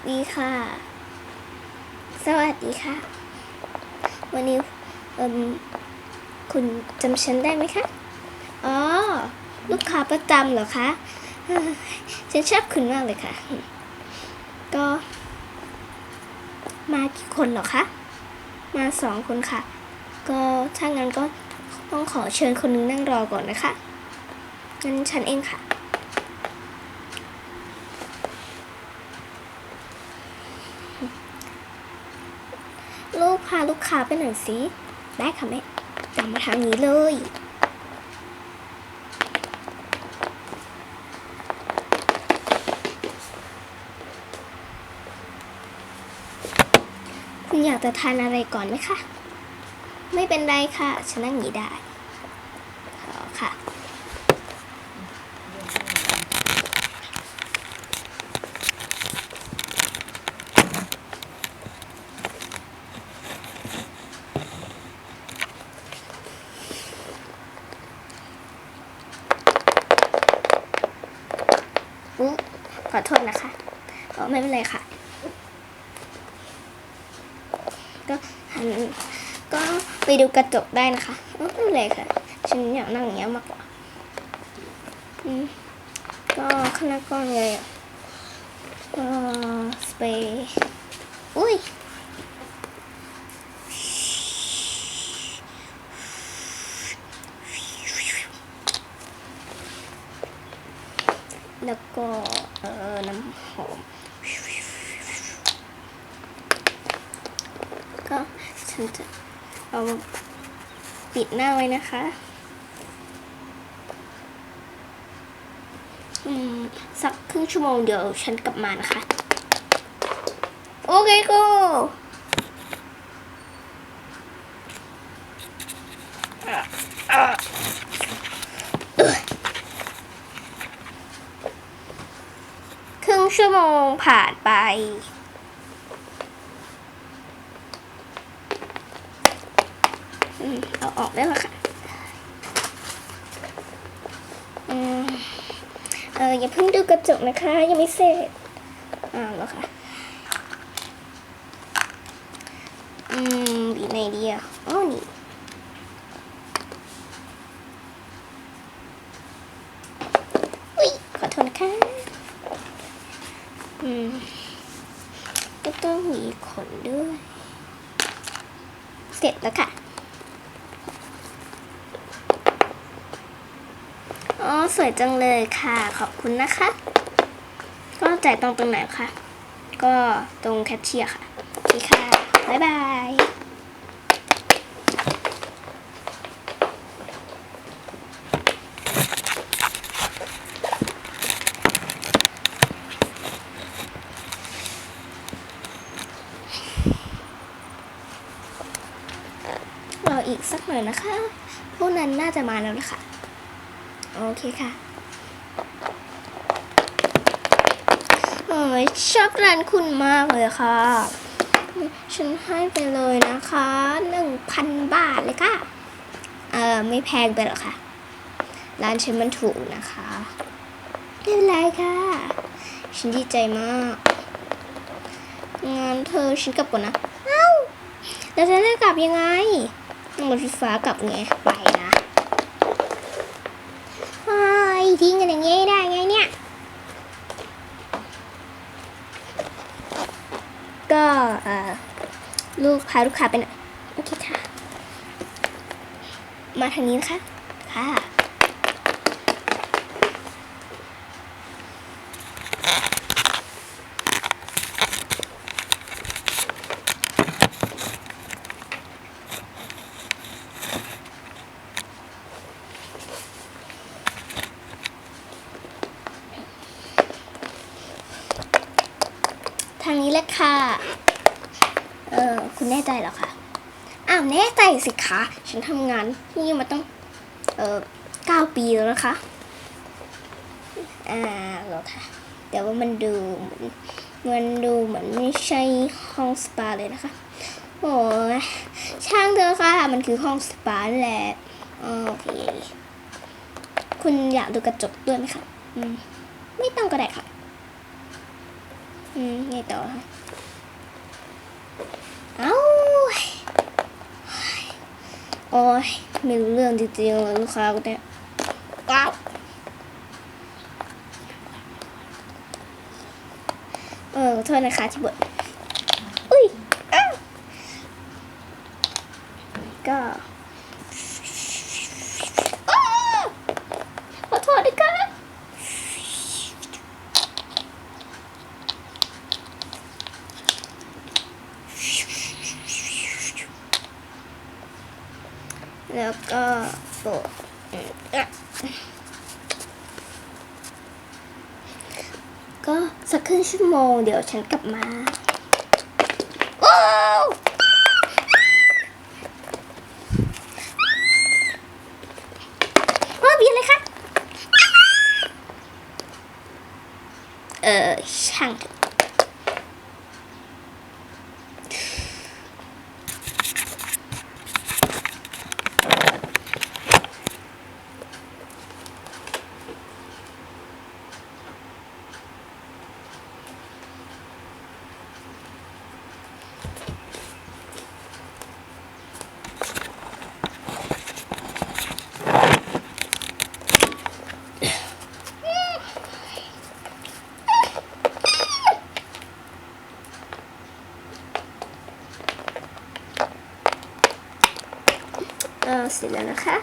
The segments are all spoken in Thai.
วัสดีค่ะ สวัสดีค่ะ วันนี้เอืมคุณจำฉันได้ไหมคะ อ๋อ ลูกค้าประจำเหรอคะฉันชอบคุณมากเลยค่ะ ก็ มากี่คนเหรอคะ มาสองคนค่ะ ก็ถ้างั้นก็ต้องขอเชิญคนนึงนั่งรอก่อนนะคะงั้นฉันเองค่ะ ลูก พาลูกค้าไปหน่อยสิ ได้ค่ะแม่ตามมาทางนี้เลย คุณอยากจะทานอะไรก่อนไหมคะ ไม่เป็นไรค่ะ ฉันนั่งอย่างนี้ได้ขอค่ะ อุ๊ยขอโทษนะคะก็ไม่เป็นไรค่ะ ก็หันก็ไปดูกระจกได้นะคะไม่เป็นไรค่ะ ฉันอยากนั่งอย่างเงี้ยมากกว่าก็คณะกรไงอ่ก็สเปรย์อุ้ย แล้วก็เออน้ำหอม ก็ฉันจะเอาปิดหน้าไว้นะคะ อืม สักครึ่งชั่วโมงเดี๋ยวฉันกลับมานะคะ โอเคก็ครึ่งชั่วโมง ผ่านไป เอาออกได้แล้วค่ะอืมเอออย่าเพิ่งดูกระจกนะคะ ยังไม่เสร็จอ่าแล้วค่ะ อืมบีไหนดีอะอ๋อนี่อุ้ยขอโทษนะคะ ก็ต้องมีขนด้วย เสร็จแล้วค่ะ อ๋อ สวยจังเลยค่ะ ขอบคุณนะคะ ก็จ่ายตรงตรงไหนคะ ก็ตรงแคชเชียร์ค่ะ ดีค่ะ บ๊ายบาย ร ออีกสักหน่อยนะคะ พวกนั้นน่าจะมาแล้วนะคะ โอเคค่ะโอ้ยชอบร้านคุณมากเลยค่ะ ฉันให้ไปเลยนะคะหนึ่งพันบาทเลยค่ะ เออไม่แพงไปหรอกค่ะ ร้านฉันมันถูกนะคะไม่เป็นไรค่ะ ฉันดีใจมากงานเธอฉันกลับก่อนนะ เอ้า แล้วฉันจะกลับยังไง มันไฟฟ้ากับไงไปนะไอ้ยทิ้งกันอย่างงี้ได้ไงเนี่ย ก็เอ่อลูกพาลูกค้าไปหน่อยโอเคค่ะ มาทางนี้นะคะค่ะ ทางนี้แหละค่ะ เออคุณแน่ใจเหรอคะ อ้าวแน่ใจสิคะ ฉันทำงานที่นี่มาตั้งเออเก้าปีแล้วนะคะ อ่าเหรอค่ะแต่ว่ามันดูเหมือนมันดูเหมือนไม่ใช่ห้องสปาเลยนะคะ โอ้ยช่างเถอะค่ะ มันคือห้องสปาแหละ โอเค คุณอยากดูกระจกด้วยไหมคะ อืม ไม่ต้องก็ได้ค่ะ อืมไงต่อฮะเอ้าโอ้ยไม่รู้เรื่องจริงๆเลยลูกค้าคนเนี้ยว้าวเออขอโทษนะคะที่บ่นอุ้ยอ้าวก็อ้าวขอโทษด้วยค่ะ แล้วก็โปะอะก็สักครึ่งชั่วโมงเดี๋ยวฉันกลับมาว้าวว้าวมีอะไรคะเออช่างเถอะ ก็เสร็จแล้วนะคะ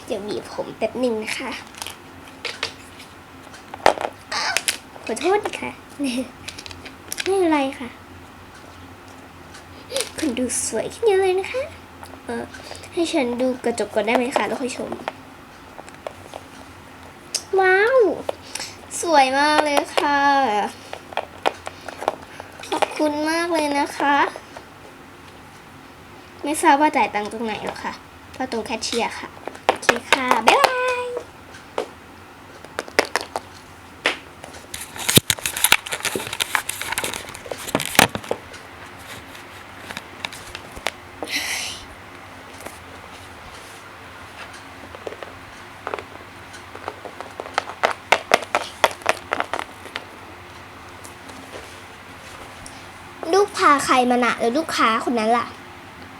เดี๋ยวบีบผมแป๊บหนึ่งนะคะ ขอโทษค่ะ ไม่เป็นไรค่ะ คุณดูสวยขึ้นเยอะเลยนะคะ เออให้ฉันดูกระจกก่อนได้ไหมคะ แล้วค่อยชม ว้าว สวยมากเลยค่ะ ขอบคุณมากเลยนะคะไม่ทราบว่าจ่ายตังค์ตรงไหนหรอกค่ะก็ตรงแคชเชียร์ค่ะ โอเคค่ะ บ๊ายบายลูกพาใครมานะแล้วลูกค้าคนนั้นล่ะ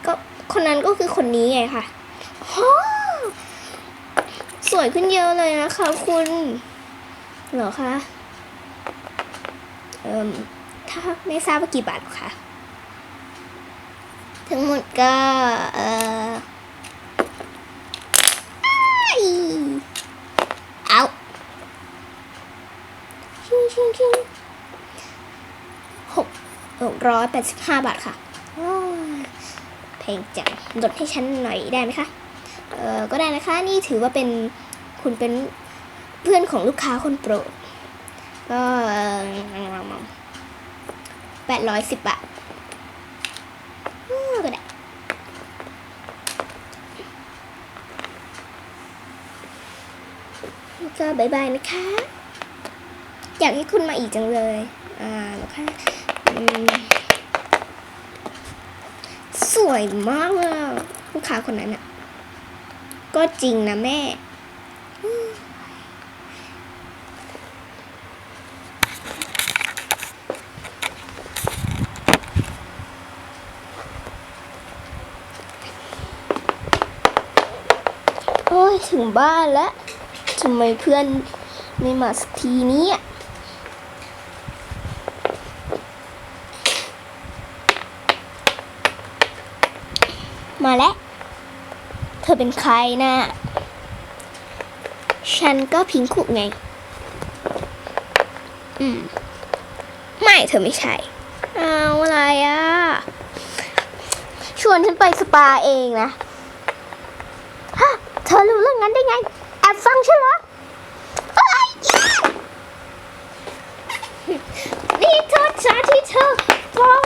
ก็คนนั้นก็คือคนนี้ไงค่ะ สวยขึ้นเยอะเลยนะคะคุณเหรอคะเอ่มถ้าไม่ทราบว่ากี่บาทหรอคะทั้งหมดก็ เอ่อเอาชิงชิงชิงหกหกร้อยแปดสิบห้าบาทค่ะแพงจังลดให้ฉันหน่อยได้ไหมคะ ก็ได้นะคะนี่ถือว่าเป็นคุณเป็นเพื่อนของลูกค้าคนโปรดก็แปดร้อยสิบบาทก็ได้ก็บายบายนะคะ อยากให้คุณมาอีกจังเลย อ่านะคะอืมสวยมากเลยลูกค้าคนนั้นอะ ก็จริงนะแม่ โอ้ย ถึงบ้านแล้วทำไมเพื่อนไม่มาสักทีนี้มาแล้ว เป็นใครนะ่ะฉันก็พิงคุไง อืม ไม่เธอไม่ใช่ เอาอะไรอะ ชวนฉันไปสปาเองนะฮะเธอรู้เรื่องนั้นได้ไง แอบฟังฉันเหรอนี่เธอชาที่เธอฟ้อง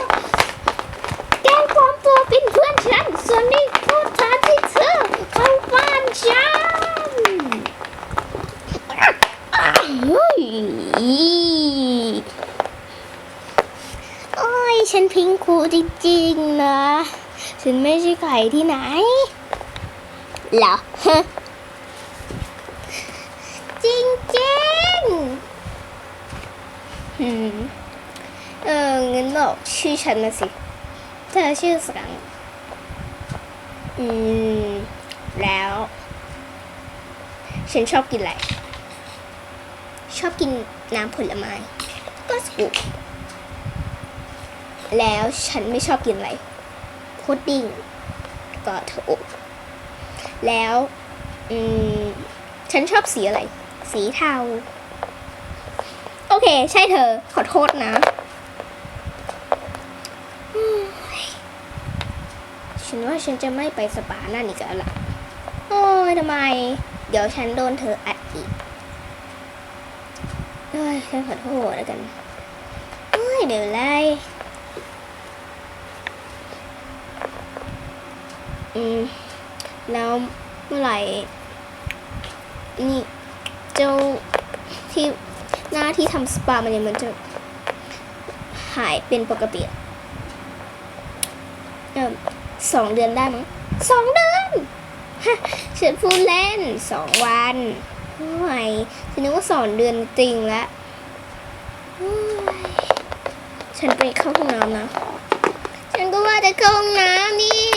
แกล้งปลอมตัวเป็นเพื่อนฉัน ส่วนนี้โทษฐานที่เธอเข้าบ้านฉันเฮ้ยโอ้ย ฉันพิงคูจริงๆนะ ฉันไม่ใช่ไก่ที่ไหนเหรอจริงจริงๆอืมเอองั้นบอกชื่อฉันมาสิ เธอชื่อสังอืม แล้ว ฉันชอบกินอะไร ชอบกินน้ำผลไม้ ก็ถูกแล้วฉันไม่ชอบกินอะไรพุดดิ้ง ก็ถูกแล้วอืมฉันชอบสีอะไร สีเทา โอเค ใช่เธอ ขอโทษนะ ฉันว่าฉันจะไม่ไปสปานั่นอีกแล้วล่ะ โอ้ยทำไม เดี๋ยวฉันโดนเธออัดอีกเอ้ยฉันขอโทษแล้วกันเอ้ยเดี๋ยวไล่ อืม แล้วเมื่อไหร่ นี่เจ้าที่หน้าที่ทำสปามันเนี่ยมันจะหายเป็นปกติเออสองเดือนได้มั้งสองเดือนฉันพูดเล่นสองวันโอ้ยฉันนึกว่าสองเดือนจริงแล้วโอ้ยฉันไปเข้าห้องน้ำนะ ฉันก็ว่าจะเข้าห้องน้ำนี่